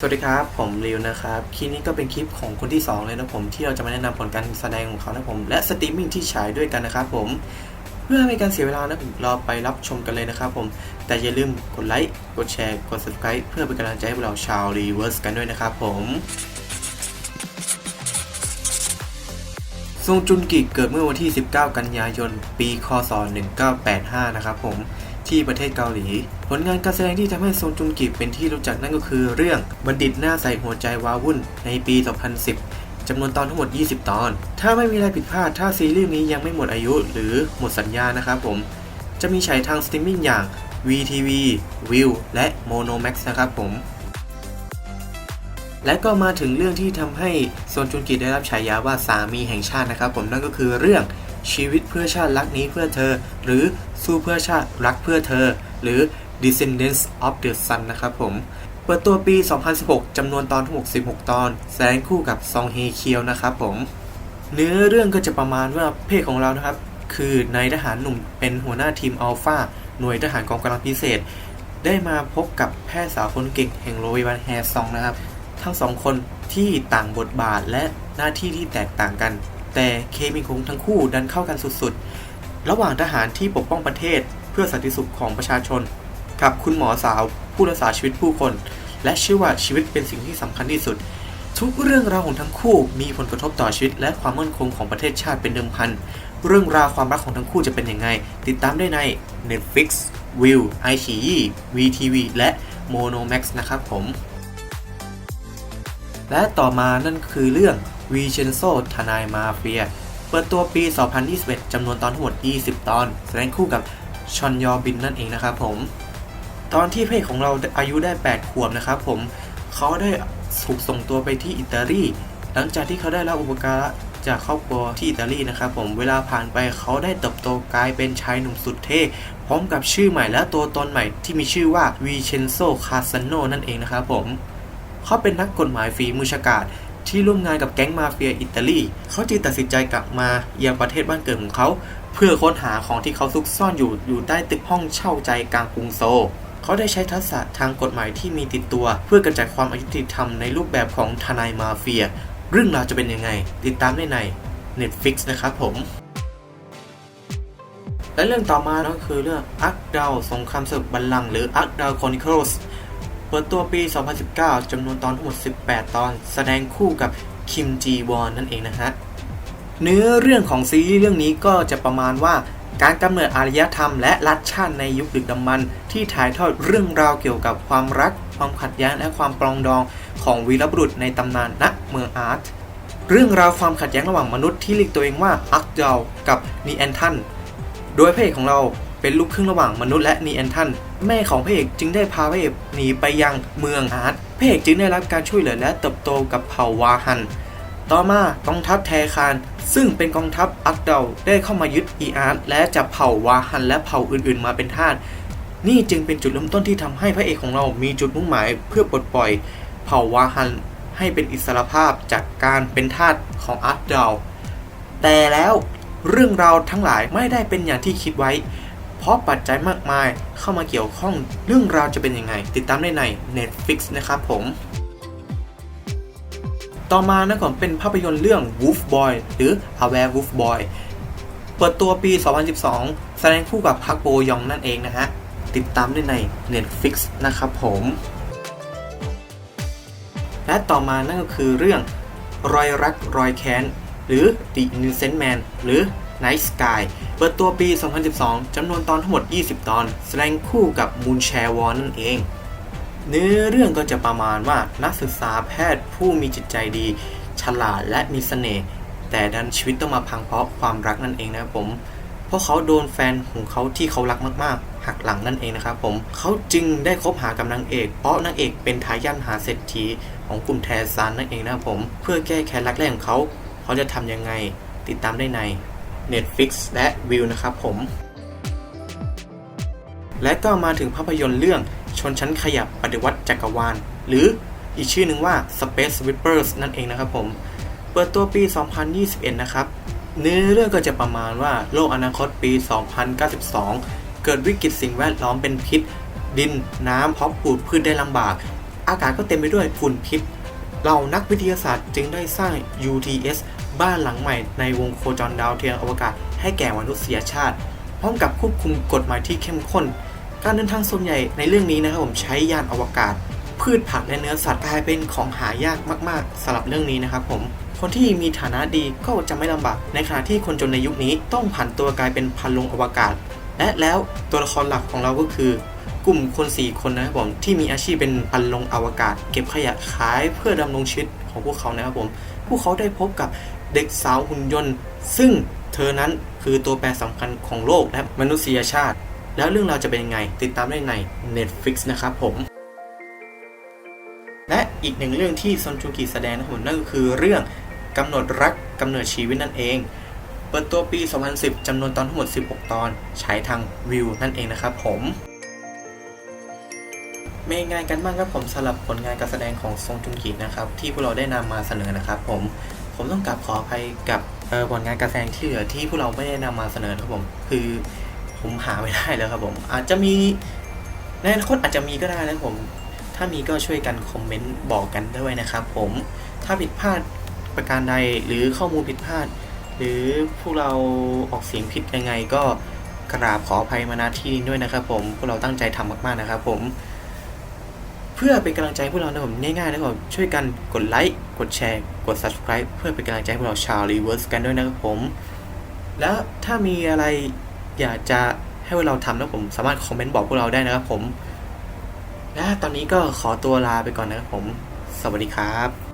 สวัสดีครับ ผมริวนะครับ คลิปนี้ก็เป็นคลิปของคนที่ 2 เลยนะผมที่เราจะมาแนะนำผลการแสดงของเขานะผมและสตรีมมิ่งที่ฉายด้วยกันนะครับผมเพื่อไม่ให้การเสียเวลานะผมเราไปรับชมกันเลยนะครับผมแต่อย่าลืมกดไลค์กดแชร์กด subscribe เพื่อเป็นกำลังใจให้พวกเราชาวรีเวิร์สกันด้วยนะครับผมซงจุนกิเกิดเมื่อวันที่ 19 กันยายน ปี คศ 1985 นะครับผม ที่ประเทศเกาหลี ผลงานการแสดงที่ทำให้ซงจุนกิเป็นที่รู้จักนั่นก็คือเรื่องบัณฑิตหน้าใสหัวใจวาวุ่นในปี 2010จำนวนตอนทั้งหมด 20 ตอน ถ้าไม่มีอะไรผิดพลาดถ้าซีรีส์นี้ยังไม่หมดอายุหรือหมดสัญญานะครับผม จะมีฉายทางสตรีมมิ่งอย่าง VTV, View และ Monomax นะครับผมและก็มาถึงเรื่องที่ทำให้โซนจุนกิได้รับฉายาว่าสามีแห่งชาตินะครับผมนั่นก็คือเรื่อง ชีวิตเพื่อชาติรักนี้เพื่อเธอ หรือสู้เพื่อชาติรักเพื่อเธอ หรือ Descendants of the Sun นะครับผม เปิดตัวปี 2016 จำนวนตอนทั้งหมด16 ตอน แสดงคู่กับซองเฮเคียวนะครับผม เนื้อเรื่องก็จะประมาณว่าเพศของเรานะครับ คือนายทหารหนุ่มเป็นหัวหน้าทีมอัลฟาหน่วยทหารกองกำลังพิเศษ ได้มาพบกับแพทย์สาวคนเก่งแห่งโรงพยาบาลแฮซองนะครับ ทั้งสองคนที่ต่างบทบาทและหน้าที่ที่แตกต่างกัน แต่เคมีของทั้งคู่ดันเข้ากันสุดๆ ระหว่างทหารที่ปกป้องประเทศเพื่อสันติสุขของประชาชน กับคุณหมอสาวผู้รักษาชีวิตผู้คน และเชื่อว่าชีวิตเป็นสิ่งที่สำคัญที่สุด ทุกเรื่องราวของทั้งคู่มีผลกระทบต่อชีวิต และความมั่นคงของประเทศชาติเป็นเดิมพัน เรื่องราวความรักของทั้งคู่จะเป็นยังไง ติดตามได้ใน Netflix, View, iQIYI, VTV และ Monomax นะครับผม และต่อมานั่นคือเรื่อง v i c e n z o ทนายมาเฟีย เปิดตัวปี 2021 จำนวนตอนทั้งหมด 20 ตอน แสดงคู่กับชอนยอบินนั่นเองนะครับผม ตอนที่เพศของเราอายุได้ 8 ขวบนะครับผม เขาได้ถูกส่งตัวไปที่อิตาลี หลังจากที่เขาได้รับอุปการะจากครอบครัวที่อิตาลีนะครับผม เวลาผ่านไปเขาได้เติบโตกลายเป็นชายหนุ่มสุดเท่ พร้อมกับชื่อใหม่และตัวตนใหม่ที่มีชื่อว่า v i c e n z o Casano นั่นเองนะครับผม เขาเป็นนักกฎหมายฝีมือฉกาจ ที่ร่วมงานกับแก๊งมาเฟียอิตาลี เขาจึงตัดสินใจกลับมายังประเทศบ้านเกิดของเขา เพื่อค้นหาของที่เขาซุกซ่อนอยู่อยู่ใต้ตึกห้องเช่าใจกลางกรุงโซลเขาได้ใช้ทักษะทางกฎหมายที่มีติดตัว เพื่อกระจัดความอายุติธรรมในรูปแบบของทนายมาเฟีย เรื่องราวจะเป็นยังไง ติดตามได้ใน Netflix นะครับผม และเรื่องต่อมาก็คือเรื่องอักดาวสงครามศึกบัลลังก์หรืออักดาวคอนิเคิลส์ เปิดตัวปี 2019 จำนวนตอนทั้งหมด 18 ตอน แสดงคู่กับคิมจีวอนนั่นเองนะฮะ เนื้อเรื่องของซีรีส์เรื่องนี้ก็จะประมาณว่าการกำเนิดอารยธรรมและรัฐชาติในยุคดึกดำบรรที่ถ่ายทอดเรื่องราวเกี่ยวกับความรัก ความขัดแย้งและความปรองดองของวีรบุรุษในตำนานณเมืองอาร์ตเรื่องราวความขัดแย้งระหว่างมนุษย์ที่เรียกตัวเองว่าอักเดลกับนีแอนทันโดยพระเอกของเรา เป็นลูกครึ่งระหว่างมนุษย์และนีแอนทันแม่ของพระเอกจึงได้พาพระเอกหนีไปยังเมืองอาร์ตพระเอกจึงได้รับการช่วยเหลือและเติบโตกับเผ่าวาฮัน ต่อมากองทัพแทคาน ซึ่งเป็นกองทัพอักเดลได้เข้ามายึดอีอาร์ตและจับเผ่าวาฮันและเผ่าอื่นๆ มาเป็นทาสนี่จึงเป็นจุดเริ่มต้นที่ทำให้พระเอกของเรามีจุดมุ่งหมาย เพื่อปลดปล่อยเผ่าวาฮันให้เป็นอิสรภาพจากการเป็นทาสของอักเดลแต่แล้วเรื่องราวทั้งหลายไม่ได้เป็นอย่างที่คิดไว้ เพราะปัจจัยมากมายเข้ามาเกี่ยวข้องเรื่องราวจะเป็นยังไง ติดตามได้ใน Netflix นะครับผม ต่อมานะก่อนเป็นภาพยนตร์เรื่อง Wolf Boy หรือ A Werewolf Boy เปิดตัวปี 2012 แสดงคู่กับพักโบยองนั่นเองนะฮะ ติดตามได้ใน Netflix นะครับผม และต่อมานั่นก็คือเรื่องรอยรักรอยแค้น หรือ The Innocent Man หรือ Night Sky เปิดตัวปี 2012 จำนวนตอนทั้งหมด 20 ตอน แสดงคู่กับ Moon c h a w o n นั่นเอง เนื้อเรื่องก็จะประมาณว่านักศึกษาแพทย์ผู้มีจิตใจดี ฉลาดและมีเสน่ห์แต่ดันชีวิตต้องมาพังเพราะความรักนั่นเองนะครับผม เพราะเขาโดนแฟนของเขาที่เขารักมากๆ หักหลังนั่นเองนะครับผมเขาจึงได้คบหากับนางเอก เพราะนางเอกเป็นทายาทมหาเศรษฐีของกลุ่มแทซานนั่นเองนะครับผม เพื่อแก้แค้นรักแรกของเขา เขาจะทำยังไง ติดตามได้ใน Netflix และ View นะครับผม และก็มาถึงภาพยนตร์เรื่องชนชั้นขยับปฏิวัติจักรวาล หรืออีกชื่อหนึ่งว่า Space Sweepers นั่นเองนะครับผม เปิดตัวปี 2021 นะครับ เนื้อเรื่องก็จะประมาณว่าโลกอนาคตปี 2092 เกิดวิกฤตสิ่งแวดล้อมเป็นพิษ ดิน น้ำเพาะปลูกพืชได้ลำบาก อากาศก็เต็มไปด้วยฝุ่นพิษ เรานักวิทยาศาสตร์จึงได้สร้าง UTS บ้านหลังใหม่ในวงโคจรดาวเทียมอวกาศให้แก่มนุษยชาติ พร้อมกับควบคุมกฎหมายที่เข้มข้น การเดินทางส่วนใหญ่ในเรื่องนี้นะครับผมใช้ยานอวกาศ พืชผักและเนื้อสัตว์กลายเป็นของหายากมาก ๆสำหรับเรื่องนี้นะครับผมคนที่มีฐานะดีก็จะไม่ลำบาก ในขณะที่คนจนในยุคนี้ต้องผันตัวกลายเป็นพันลงอวกาศ และแล้วตัวละครหลักของเราก็คือ กลุ่มคน 4 คนนะครับผมที่มีอาชีพเป็นพันลงอวกาศ เก็บขยะขายเพื่อดำรงชีวิตของพวกเขานะครับผมพวกเขาได้พบกับเด็กสาวหุ่นยนต์ ซึ่งเธอนั้นคือตัวแปรสำคัญของโลกและมนุษยชาติ แล้วเรื่องราวจะเป็นยังไง ติดตามได้ใน Netflix นะครับผม และอีกหนึ่งเรื่องที่ซอนจูกิแสดงนะครับผมนั่นก็คือเรื่องกำหนดรักกำเนิดชีวิตนั่นเองเปิดตัวปี 2010 จำนวนตอนทั้งหมด 16 ตอน ฉายทางวิวนั่นเองนะครับผม มงานกันบ้างครับผมสำหรับผลงานการแสดงของซงจุงกินะครับ ที่พวกเราได้นำมาเสนอนะครับผมผมต้องกลับขออภัยกับผลงานการแสดงที่เหลือที่พวกเราไม่ได้นำมาเสนอครับผมคือผมหาไม่ได้แล้วครับผม อาจจะมีในอนาคตอาจจะมีก็ได้นะผม ถ้ามีก็ช่วยกันคอมเมนต์บอกกันด้วยนะครับผมถ้าผิดพลาดประการใดหรือข้อมูลผิดพลาด หรือพวกเราออกเสียงผิดยังไงก็กราบขออภัยมาณที่นี้ด้วยนะครับผมพวกเราตั้งใจทำมากๆนะครับผม เพื่อเป็นกำลังใจให้พวกเรานะผมง่ายๆนะครับผมช่วยกันกดไลค์กดแชร์ กด subscribe เพื่อเป็นกำลังใจให้พวกเราชาวรีเวิร์สกันด้วยนะครับผม แล้วถ้ามีอะไรอยากจะให้พวกเราทำนะผมสามารถคอมเมนต์บอกพวกเราได้นะครับผมและตอนนี้ก็ขอตัวลาไปก่อนนะครับผม สวัสดีครับ